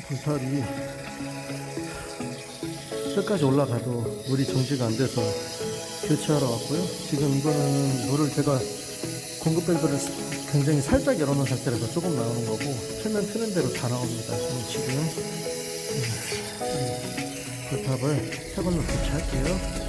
부살이 끝까지 올라가도 물이 정지가 안 돼서 교체하러 왔고요. 지금 이거는 물을 제가 공급 밸브를 굉장히 살짝 열어놓은 상태라서 조금 나오는 거고 틀면 트는 대로 다 나옵니다. 지금 음, 불탑을 새 걸로 교체할게요.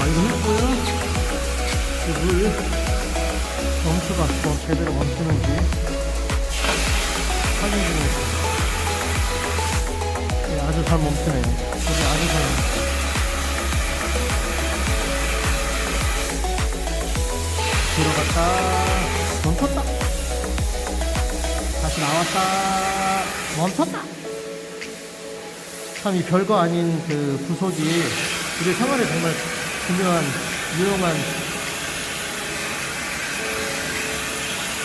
완성했고요. 이물 멈추가 뭐 제대로 멈추는지 확인 중입니다. 네, 아주 잘 멈추네요. 여기 아주 잘 멈추 들어갔다 멈췄다 다시 나왔다 멈췄다 참 이 별거 아닌 그 부속이 우리 생활에 정말 중요한 유용한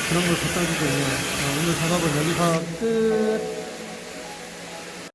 그런 걸 갖다 주고 있네요. 어, 오늘 작업은 여기서 끝.